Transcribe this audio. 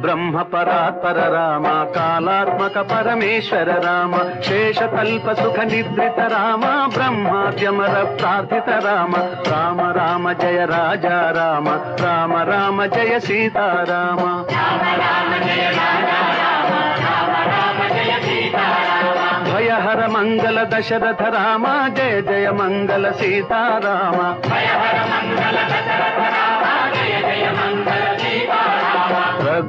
బ్రహ్మ పరాత్పర రామ కాలాత్మక పరమేశ్వర రామ శేషకల్ప సుఖ నిద్రిత రామ బ్రహ్మాద్యమర ప్రార్థిత రామ రామ రామ జయ రాజా రామ రామ రామ జయ సీతారామ భయహర మంగళ దశరథ రామ జయ జయ మంగళ సీతారామ